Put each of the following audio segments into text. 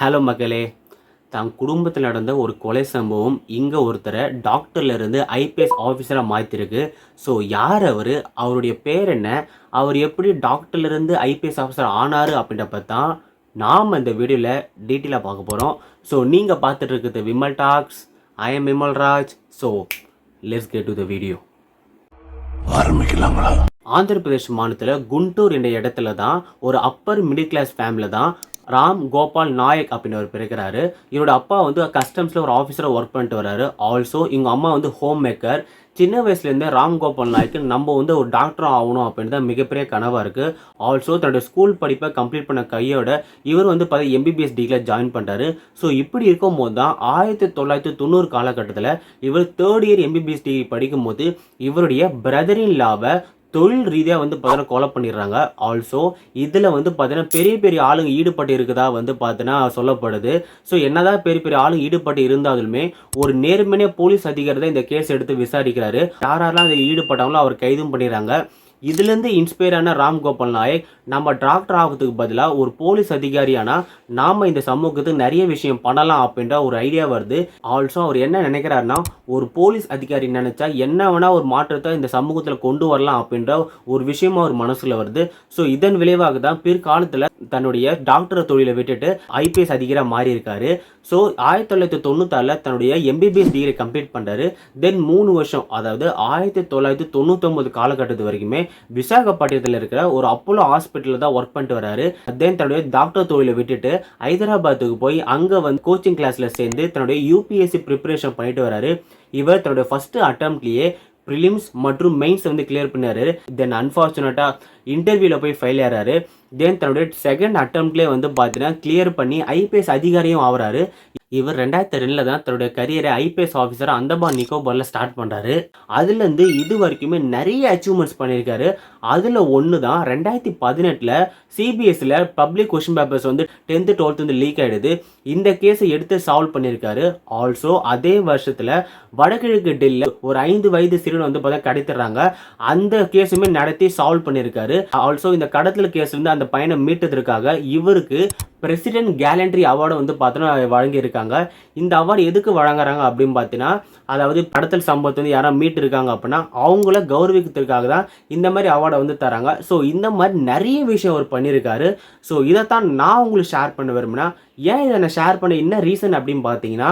Hello மக்களே. தன் குடும்பத்தில் நடந்த ஒரு கொலை சம்பவம் இங்கே ஒருத்தரை டாக்டர்ல இருந்து ஐபிஎஸ் ஆஃபீஸராக மாற்றிருக்கு ஸோ யார் அவர்? அவருடைய பேர் என்ன? அவர் எப்படி டாக்டர்ல இருந்து ஐபிஎஸ் ஆஃபீஸர் ஆனார் அப்படின்றப்ப தான் நாம் இந்த வீடியோவில் டீட்டெயிலாக பார்க்க போகிறோம் ஸோ நீங்கள் பார்த்துட்டு இருக்குது Vimal talks I am Vimal Raj so let's get to the video ஆரம்பிக்கலாங்களா? ஆந்திர பிரதேஷ் மாநிலத்தில் குண்டூர் என்ற இடத்துல தான் ஒரு அப்பர் மிடில் கிளாஸ் ஃபேமிலியில் தான் ராம் கோபால் நாயக் அப்படின்னு ஒரு பிறக்கிறாரு. இவரோட அப்பா வந்து கஸ்டம்ஸில் ஒரு ஆஃபீஸராக ஒர்க் பண்ணிட்டு வராரு ஆல்சோ இவங்க அம்மா வந்து ஹோம் மேக்கர் சின்ன வயசுலேருந்தே ராம் கோபால் நாய்க்கு நம்ம வந்து ஒரு டாக்டர் ஆகணும் அப்படின்னு தான் மிகப்பெரிய கனவாக இருக்குது ஆல்சோ தன்னோட ஸ்கூல் படிப்பை கம்ப்ளீட் பண்ண கையோட இவர் வந்து பார்த்தா எம்பிபிஎஸ் டிகிரியில் ஜாயின் பண்ணுறாரு ஸோ இப்படி இருக்கும் போது தான் ஆயிரத்தி தொள்ளாயிரத்தி தொண்ணூறு காலகட்டத்தில் இவர் தேர்ட் இயர் எம்பிபிஎஸ் டிகிரி படிக்கும்போது இவருடைய பிரதரின் லாவை தொழில் ரீதியாக வந்து பார்த்தீங்கன்னா கொலை பண்ணிடுறாங்க. ஆல்சோ இதில் வந்து பார்த்தீங்கன்னா பெரிய பெரிய ஆளுங்க ஈடுபட்டு இருக்குதா வந்து பார்த்தீங்கன்னா சொல்லப்படுது. ஸோ என்னதான் பெரிய பெரிய ஆளுங்க ஈடுபட்டு இருந்தாலுமே ஒரு நேர்மையான போலீஸ் அதிகாரி தான் இந்த கேஸ் எடுத்து விசாரிக்கிறாரு. யாரெல்லாம் அதில் ஈடுபட்டாங்களோ அவர் கைதும் பண்ணிடுறாங்க. இதுலேருந்து இன்ஸ்பயர் ஆன ராம் கோபால் நாயக் நம்ம டாக்டர் ஆகிறதுக்கு பதிலாக ஒரு போலீஸ் அதிகாரியானா நாம் இந்த சமூகத்துக்கு நிறைய விஷயம் பண்ணலாம் அப்படின்ற ஒரு ஐடியா வருது. ஆல்சோ அவர் என்ன நினைக்கிறாருன்னா ஒரு போலீஸ் அதிகாரி நினச்சா என்ன வேணால் ஒரு மாற்றத்தை இந்த சமூகத்தில் கொண்டு வரலாம் அப்படின்ற ஒரு விஷயமா ஒரு மனசில் வருது. ஸோ இதன் விளைவாக தான் பிற்காலத்தில் தன்னுடைய டாக்டர் தொழிலை விட்டுட்டு ஐபிஎஸ் அதிகாரியாக மாறி இருக்காரு ஸோ ஆயிரத்தி தொள்ளாயிரத்தி தொண்ணூத்தாறில் தன்னுடைய எம்பிபிஎஸ் டிகிரி கம்ப்ளீட் பண்ணுறாரு தென் மூணு வருஷம் அதாவது ஆயிரத்தி தொள்ளாயிரத்தி தொண்ணூத்தொம்பது காலகட்டத்து வரைக்குமே விசாகப்பட்டினத்தில் இருக்கிற ஒரு அப்போலோ ஹாஸ்பிட்டல் ஹாஸ்பிட்டலில் தான் ஒர்க் பண்ணிட்டு வராரு. தென் தன்னுடைய டாக்டர் தொழிலை விட்டுட்டு ஹைதராபாத்துக்கு போய் அங்கே வந்து கோச்சிங் கிளாஸில் சேர்ந்து தன்னுடைய யூபிஎஸ்சி ப்ரிப்பரேஷன் பண்ணிட்டு வராரு. இவர் தன்னுடைய ஃபர்ஸ்ட் அட்டம்ப்ட்லேயே ப்ரிலிம்ஸ் மற்றும் மெயின்ஸ் வந்து கிளியர் பண்ணாரு. தென் அன்ஃபார்ச்சுனேட்டாக இன்டர்வியூவில் போய் ஃபெயில் ஆகிறாரு தென் தன்னுடைய செகண்ட் அட்டம்ப்ட்லேயே வந்து பார்த்தீங்கன்னா கிளியர் பண்ணி ஐபிஎஸ் அதிகாரியும் ஆகிறாரு இவர் ரெண்டாயிரத்தி ரெண்டில் தான் தன்னுடைய கரியரை ஐபிஎஸ் ஆஃபீஸர் அந்தமான் நிக்கோபாரில் ஸ்டார்ட் பண்ணுறாரு அதுலேருந்து இது வரைக்குமே நிறைய அச்சீவ்மெண்ட்ஸ் பண்ணியிருக்காரு. அதில் ஒன்று தான் ரெண்டாயிரத்தி பதினெட்டில் சிபிஎஸ்சியில் பப்ளிக் கொஷின் பேப்பர்ஸ் வந்து டென்த்து டுவெல்த்து வந்து லீக் ஆகிடுது இந்த கேஸை எடுத்து சால்வ் பண்ணியிருக்காரு. ஆல்சோ அதே வருஷத்தில் வடகிழக்கு டெல்லியில் ஒரு ஐந்து வயது சிறுவன் வந்து பார்த்தா கடத்திடுறாங்க. அந்த கேஸுமே நடத்தி சால்வ் பண்ணியிருக்காரு. ஆல்சோ இந்த கடத்தல் கேஸ்லேருந்து அந்த பையனை மீட்டதற்காக இவருக்கு பிரசிடென்ட் கேலண்ட்ரி அவார்டு வந்து பார்த்தோன்னா வழங்கியிருக்காங்க. இந்த அவார்டு எதுக்கு வழங்குறாங்க அப்படின்னு பார்த்தீங்கன்னா அதாவது படத்தில் சம்பவத்தை வந்து யாராவது மீட்டு இருக்காங்க அப்படின்னா அவங்கள கௌரவிக்கிறதுக்காக தான் இந்த மாதிரி அவார்டை வந்து தராங்க. ஸோ இந்த மாதிரி நிறைய விஷயம் அவர் பண்ணியிருக்காரு. ஸோ இதைத்தான் நான் உங்களுக்கு ஷேர் பண்ண விரும்புனா ஏன் இதை நான் ஷேர் பண்ண? என்ன ரீசன் அப்படின்னு பார்த்தீங்கன்னா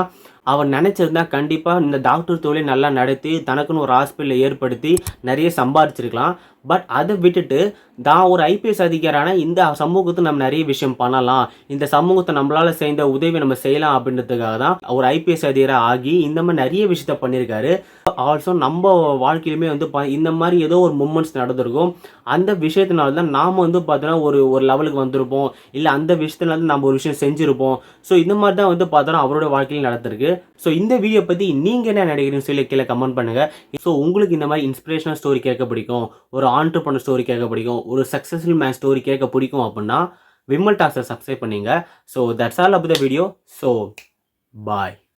அவர் நினச்சிருந்தா கண்டிப்பாக இந்த டாக்டர் தொழிலை நல்லா நடத்தி தனக்குன்னு ஒரு ஹாஸ்பிட்டலை ஏற்படுத்தி நிறைய சம்பாதிச்சிருக்கலாம் பட் அதை விட்டுட்டு தான் ஒரு ஐபிஎஸ் அதிகாரான இந்த சமூகத்தை நம்ம நிறைய விஷயம் பண்ணலாம். இந்த சமூகத்தை நம்மளால் செய்த உதவி நம்ம செய்யலாம் அப்படின்றதுக்காக தான் ஒரு ஐபிஎஸ் அதிகாராக ஆகி இந்த மாதிரி நிறைய விஷயத்த பண்ணியிருக்காரு. ஆல்சோ நம்ம வாழ்க்கையிலுமே வந்து பா இந்த மாதிரி ஏதோ ஒரு மூமெண்ட்ஸ் நடந்திருக்கும். அந்த விஷயத்தினால தான் நாம் வந்து பார்த்தோன்னா ஒரு ஒரு லெவலுக்கு வந்திருப்போம். இல்லை அந்த விஷயத்துல நம்ம ஒரு விஷயம் செஞ்சுருப்போம். ஸோ இந்த மாதிரி தான் வந்து பார்த்தோன்னா அவரோட வாழ்க்கையில் நடந்திருக்கு. ஸோ இந்த வீடியோ பற்றி நீங்கள் என்ன நினைக்கிறீங்கன்னு சொல்லி கீழே கமெண்ட் பண்ணுங்கள் ஸோ உங்களுக்கு இந்த மாதிரி இன்ஸ்பிரேஷனல் ஸ்டோரி கேட்க பிடிக்கும் ஒரு ஆண்டர்பனர் ஸ்டோரி கேட்க பிடிக்கும் ஒரு சக்ஸஸ்ஃபுல் மேன் ஸ்டோரி கேட்க பிடிக்கும் அப்படின்னா விமல் டாக்ஸை சப்ஸ்கிரைப் பண்ணிங்க. So that's all of the video so bye